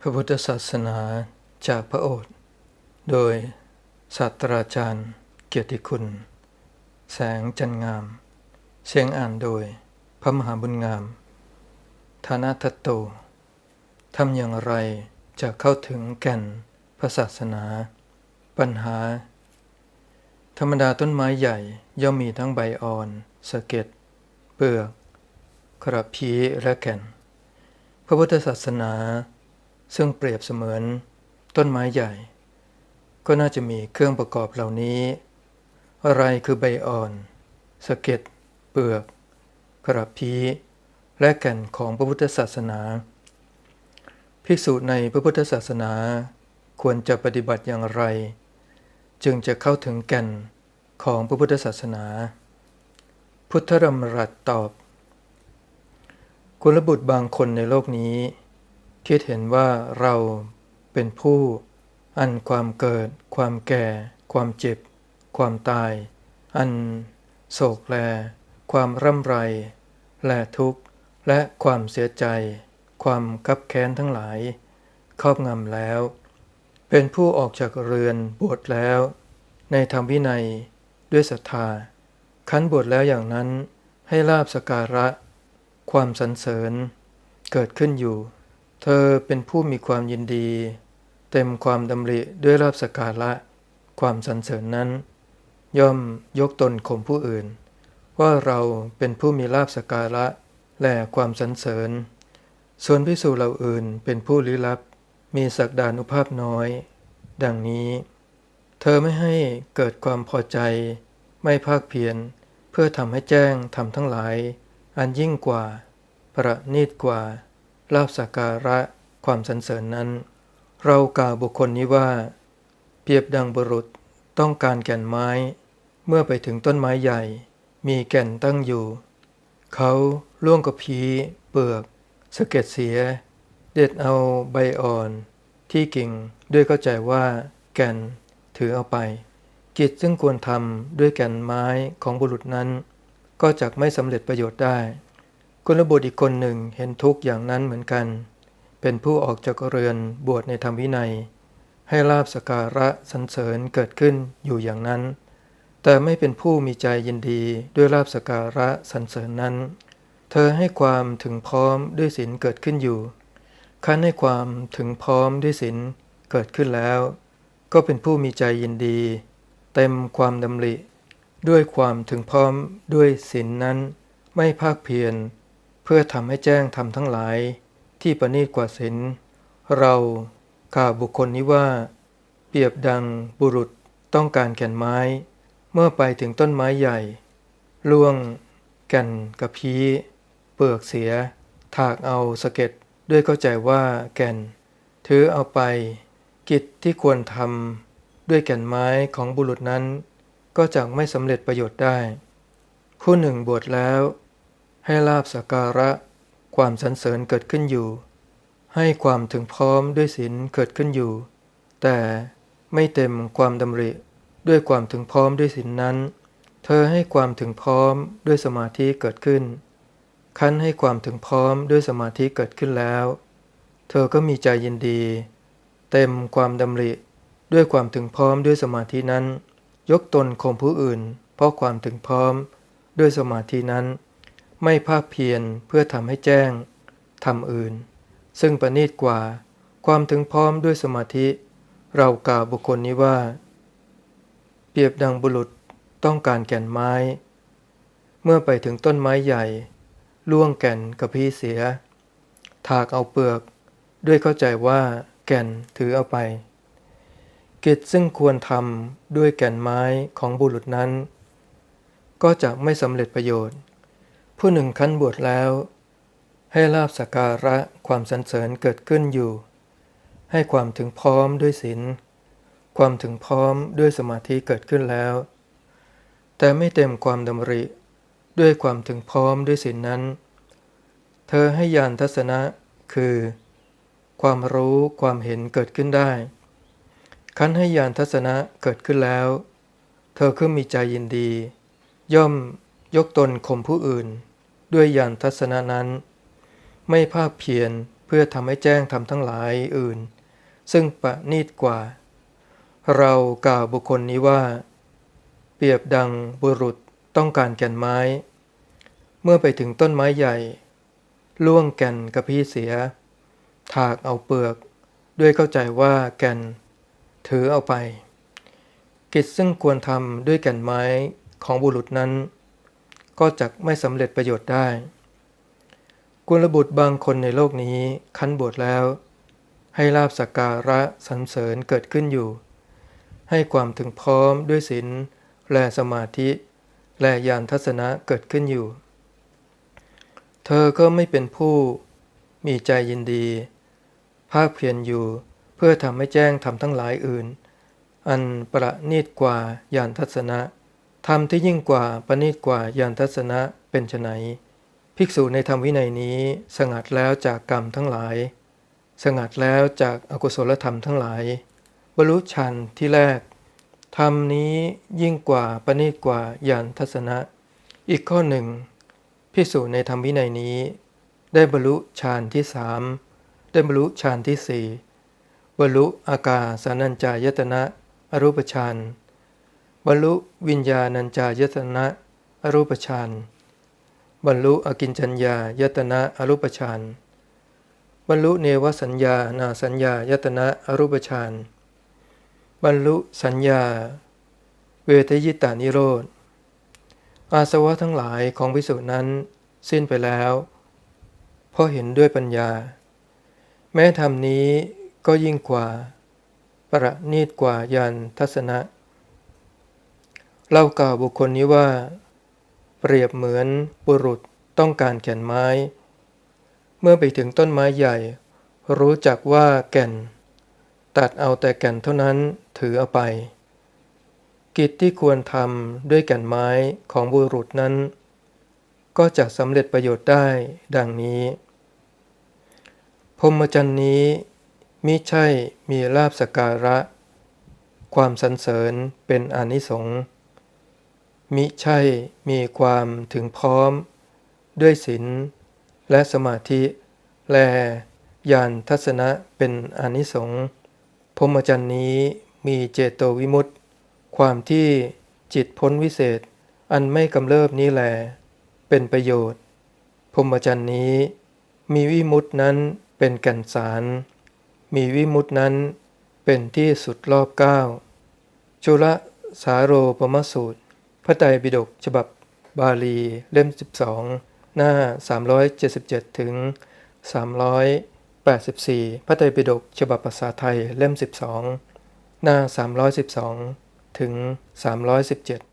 พระพุทธศาสนาจากพระโอษฐ์โดยศาสตราจารย์ เกียรติคุณ แสงจันงาม เสียงอ่านโดย พระมหาบุญงามฐานะทัตโตทำอย่างไรจะเข้าถึงแก่นพระศาสนา ปัญหา ธรรมดาต้นไม้ใหญ่ย่อมมีทั้งใบอ่อนสะเก็ดเปลือกกระพี้และแก่น พระพุทธศาสนา ซึ่งเปรียบเสมือนต้นไม้ใหญ่ ก็น่าจะมีเครื่องประกอบเหล่านี้ อะไรคือใบอ่อนสะเก็ด เปลือก กระพี้และแก่นของพระพุทธศาสนา ภิกษุในพระพุทธศาสนา ควรจะปฏิบัติอย่างไร จึงจะเข้าถึงแก่นของพระพุทธศาสนา พุทธรรมรัตตอบกุลบุตรบางคนในโลกนี้ คิดเห็นว่าเราเป็นผู้อันความเกิด ความแก่ ความเจ็บ ความตาย อันโศกแล ความร่ำไร และทุกข์ และความเสียใจ ความคับแค้นทั้งหลาย ครอบงำแล้ว เป็นผู้ออกจากเรือนบวชแล้ว ในธรรมวินัยด้วยศรัทธาคั้นบวชแล้วอย่างนั้นให้ลาบสการะ ความสรรเสริญ เกิดขึ้นอยู่ เธอเป็นผู้มีความยินดี เต็มความดำริด้วยลาบสการะ ความสรรเสริญนั้น ย่อมยกตนข่มผู้อื่น ว่าเราเป็นผู้มีลาบสการะและความสรรเสริญ ส่วนพิสูจเหล่าอื่นเป็นผู้ลี้ลับ มีศักดานุภาพน้อย ดังนี้ เธอไม่ให้เกิดความพอใจ ไม่ภาคเพียรเพื่อทำให้แจ้งทำทั้งหลาย อันยิ่งกว่า ประณีตกว่า ลาบสักการะความสรรเสริญนั้น เรากล่าวบุคคลนี้ว่า เปรียบดังบุรุษต้องการแก่นไม้ เมื่อไปถึงต้นไม้ใหญ่ มีแก่นตั้งอยู่ เขาล่วงกระพีเปลือกสะเก็ดเสีย เด็ดเอาใบอ่อน ที่กิ่งด้วยเข้าใจว่า แก่นถือเอาไป กิจซึ่งควรทำด้วยแก่นไม้ของบุรุษนั้น ก็จะไม่สำเร็จประโยชน์ได้ กุลบุตรอีกคนหนึ่งเห็นทุกข์อย่างนั้นเหมือนกัน เป็นผู้ออกจากเรือนบวชในธรรมวินัย ให้ลาบสการะสรรเสริญเกิดขึ้นอยู่อย่างนั้น แต่ไม่เป็นผู้มีใจยินดีด้วยลาบสการะสรรเสริญนั้น เธอให้ความถึงพร้อมด้วยศีลเกิดขึ้นอยู่คันให้ความถึงพร้อมด้วยศีลเกิดขึ้นแล้ว ก็เป็นผู้มีใจยินดี เต็มความดำริ ด้วยความถึงพร้อมด้วยศีลนนั้น ไม่ภาคเพียร เพื่อทำให้แจ้งทำทั้งหลาย ที่ประณีตกว่าศีลเรากล่าวบุคคลนี้ว่า เปรียบดังบุรุษต้องการแก่นไม้ เมื่อไปถึงต้นไม้ใหญ่ ล่วง แก่นกระพี้เปลือกเสีย ถากเอาสะเก็ดด้วยเข้าใจว่าแก่น ถือเอาไป กิจที่ควรทำด้วยแก่นไม้ของบุรุษนั้น ก็จะไม่สำเร็จประโยชน์ได้ ผู้หนึ่งบวชแล้ว ให้ลาบสักการะ ความสรรเสริญเกิดขึ้นอยู่ ให้ความถึงพร้อมด้วยศีลเกิดขึ้นอยู่ แต่ไม่เต็มความดำริด้วยความถึงพร้อมด้วยศีลนั้น เธอให้ความถึงพร้อมด้วยสมาธิเกิดขึ้น คั้นให้ความถึงพร้อมด้วยสมาธิเกิดขึ้นแล้ว เธอก็มีใจยินดี เต็มความดำริด้วยความถึงพร้อมด้วยสมาธินั้น ยกตนข่มผู้อื่น เพราะความถึงพร้อมด้วยสมาธินั้น ไม่ภาคเพียรเพื่อทำให้แจ้งทำอื่น ซึ่งประณีตกว่าความถึงพร้อมด้วยสมาธิ เรากล่าวบุคคลนี้ว่า เปรียบดังบุรุษต้องการแก่นไม้ เมื่อไปถึงต้นไม้ใหญ่ ล่วงแก่นกระพี้เสีย ถากเอาเปลือก ด้วยเข้าใจว่า แก่นถือเอาไป กิจซึ่งควรทำด้วยแก่นไม้ของบุรุษนั้น ก็จะไม่สำเร็จประโยชน์ ผู้หนึ่งขั้นบวชแล้ว ให้ลาบสการะความสรรเสริญเกิดขึ้นอยู่ ให้ความถึงพร้อมด้วยศีลความถึงพร้อมด้วยสมาธิเกิดขึ้นแล้ว แต่ไม่เต็มความดำริ ด้วยความถึงพร้อมด้วยศีลนนั้น เธอให้ยานทัศนะคือ ความรู้ความเห็นเกิดขึ้นได้คันให้ยานทัศนะเกิดขึ้นแล้ว เธอคือมีใจยินดี ย่อมยกตนข่มผู้อื่น ด้วยยานทัศนะนั้น ไม่ภาคเพียรเพื่อทำให้แจ้งทำทั้งหลายอื่น ซึ่งประณีตกว่า เรากล่าวบุคคลนี้ว่า เปรียบดังบุรุษต้องการแก่นไม้ เมื่อไปถึงต้นไม้ใหญ่ ล่วงแก่นกระพี้เสีย ถากเอาเปลือก ด้วยเข้าใจว่าแก่น ถือเอาไป กิจซึ่งควรทำด้วยแก่นไม้ของบุรุษนั้น ก็จะไม่สำเร็จประโยชน์ได้ กุลบุตรบางคนในโลกนี้คั้นบวชแล้ว ให้ลาบสักการะสรรเสริญเกิดขึ้นอยู่ ให้ความถึงพร้อมด้วยศีลและสมาธิ และญาณทัศนะเกิดขึ้นอยู่ เธอก็ไม่เป็นผู้มีใจยินดี ภาคเพียรอยู่เพื่อทำให้แจ้งทำทั้งหลายอื่น อันประณีตกว่าญาณทัศนะ ธรรมที่ยิ่งกว่าปณีตกว่าญาณทัศนะเป็นไนภิกษุในธรรมวินัยนี้ สงัดแล้วจากกรรมทั้งหลาย สงัดแล้วจากอากุศลธรรมทั้งหลายบรรลุชันที่แรกธรรมนี้ยิ่งกว่าปณีตกว่าญาณทัศนะ อีกข้อหนึ่งภิกษุในธรรมวินัยนี้ ได้บรรลุฌานที่สามได้บรรลุฌานที่สี่บรรลุอากาสานัญจายตนะ อรูปฌาน บรรลุวิญญาณัญจายตนะ อรูปฌานบรรลุอกินจัญญายตนะอรูปฌานบรรลุเนวสัญญานาสัญญายตนะอรูปฌานบรรลุสัญญา เวทยิตานิโรธอาสวะทั้งหลายของภิกษุนั้นสิ้นไปแล้วเพราะเห็นด้วยปัญญา แม้ธรรมนี้ก็ยิ่งกว่า ประณีตกว่ายันทัศนะ เล่ากล่าวบุคคลนี้ว่า เปรียบเหมือนบุรุษต้องการแก่นไม้ เมื่อไปถึงต้นไม้ใหญ่ รู้จักว่าแก่น ตัดเอาแต่แก่นเท่านั้นถือเอาไป กิจที่ควรทำด้วยแก่นไม้ของบุรุษนั้น ก็จะสำเร็จประโยชน์ได้ดังนี้พรมจรรย์นี้มิใช่มีลาบสการะ ความสรรเสริญเป็นอนิสงส์ มิใช่มีความถึงพร้อม ด้วยศีลและสมาธิ และญาณทัศนะเป็นอนิสงส์พรหมจรรย์นี้มีเจโตวิมุตติ ความที่จิตพ้นวิเศษ อันไม่กำเริบนี้แล เป็นประโยชน์ พรหมจรรย์นี้ มีวิมุตตินั้นเป็นแก่นสาร มีวิมุตตินั้นเป็นที่สุดรอบเก้าจุลสาโรปมสูตร พระไตรปิฎกฉบับบาลีเล่ม 12 หน้า 377 ถึง 384 พระไตรปิฎกฉบับภาษาไทยเล่ม 12 หน้า 312 ถึง 317